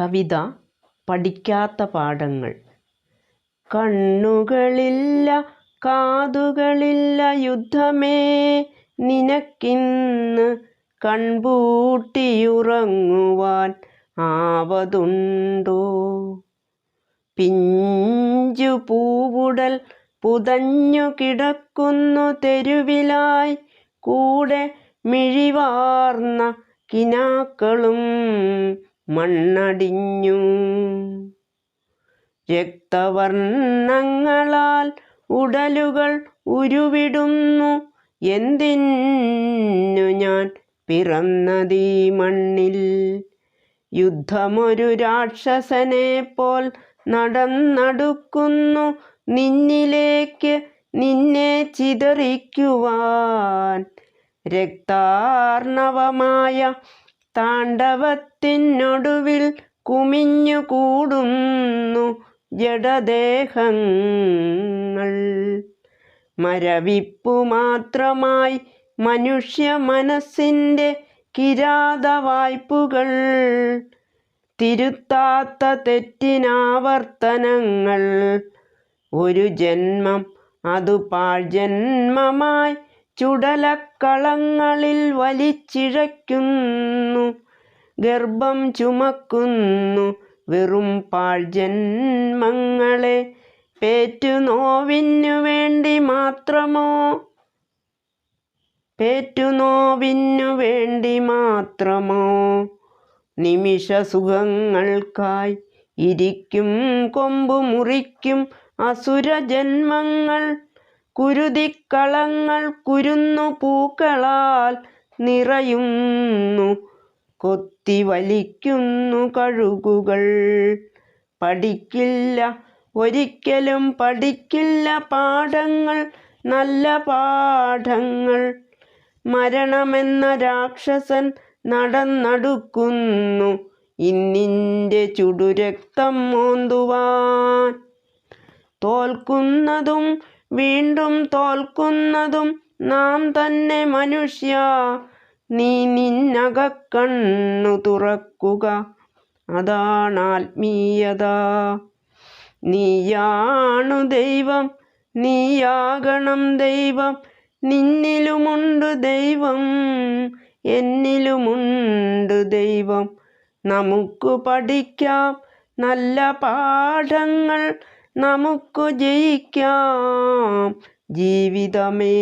കവിത പഠിക്കാത്ത പാഠങ്ങൾ. കണ്ണുകളില്ല കാതുകളില്ല യുദ്ധമേ. നിനക്കിന്ന് കൺപൂട്ടിയുറങ്ങുവാൻ ആവതുണ്ടോ? പിഞ്ചു പൂവുടൽ പുതഞ്ഞു കിടക്കുന്നു തെരുവിലായി. കൂടെ മിഴിവാർന്ന കിനാക്കളും മണ്ണടിഞ്ഞു. രക്തവർണങ്ങളാൽ ഉടലുകൾ ഉരുവിടുന്നു. എന്തിന്നു ഞാൻ പിറന്നതീ മണ്ണിൽ? യുദ്ധമൊരു രാക്ഷസനെ പോൽ നടന്നടുക്കുന്നു. നിന്നിലേക്ക് നിന്നെ ചിതറിക്കുവാൻ രക്താർണവമായ താണ്ഡവത്തിനൊടുവിൽ കുമിഞ്ഞു കൂടുന്നു ജഡദേഹങ്ങൾ. മരവിപ്പു മാത്രമായി മനുഷ്യ മനസ്സിന്റെ കിരാതവായ്പുകൾ. തിരുത്താത്ത തെറ്റിനാവർത്തനങ്ങൾ. ഒരു ജന്മം അതു പാഴ്ജന്മമായി ചുടലക്കളങ്ങളിൽ വലിച്ചിഴയ്ക്കുന്നു ഗർഭം ചുമക്കുന്നു. വെറും പാൾ ജന്മങ്ങളെ പേറ്റുനോവിനു വേണ്ടി മാത്രമോ? പേറ്റുനോവിനു വേണ്ടി മാത്രമോ? നിമിഷ സുഖങ്ങൾക്കായി ഇരിക്കും കൊമ്പു മുറിക്കും അസുര ജന്മങ്ങൾ കുരുതിക്കളങ്ങൾ കുരുന്നു പൂക്കളാൽ നിറയുന്നു. കൊത്തി വലിക്കുന്നു കഴുകുകൾ. പഠിക്കില്ല ഒരിക്കലും പഠിക്കില്ല പാഠങ്ങൾ നല്ല പാഠങ്ങൾ. മരണമെന്ന രാക്ഷസൻ നടന്നടുക്കുന്നു. ഇന്നിന്റെ ചുടുരക്തം മോന്തുവാൻ. തോൽക്കുന്നതും വീണ്ടും തോൽക്കുന്നതും നാം തന്നെ മനുഷ്യ. നീ നിന്നകക്കണ്ണു തുറക്കുക. അതാണ് ആത്മീയത. നീയാണു ദൈവം. നീയാകണം ദൈവം. നിന്നിലുമുണ്ട് ദൈവം. എന്നിലുമുണ്ട് ദൈവം. നമുക്ക് പഠിക്കാം നല്ല പാഠങ്ങൾ നമുക്ക് ജയിക്കാം. ജീവിതമേ.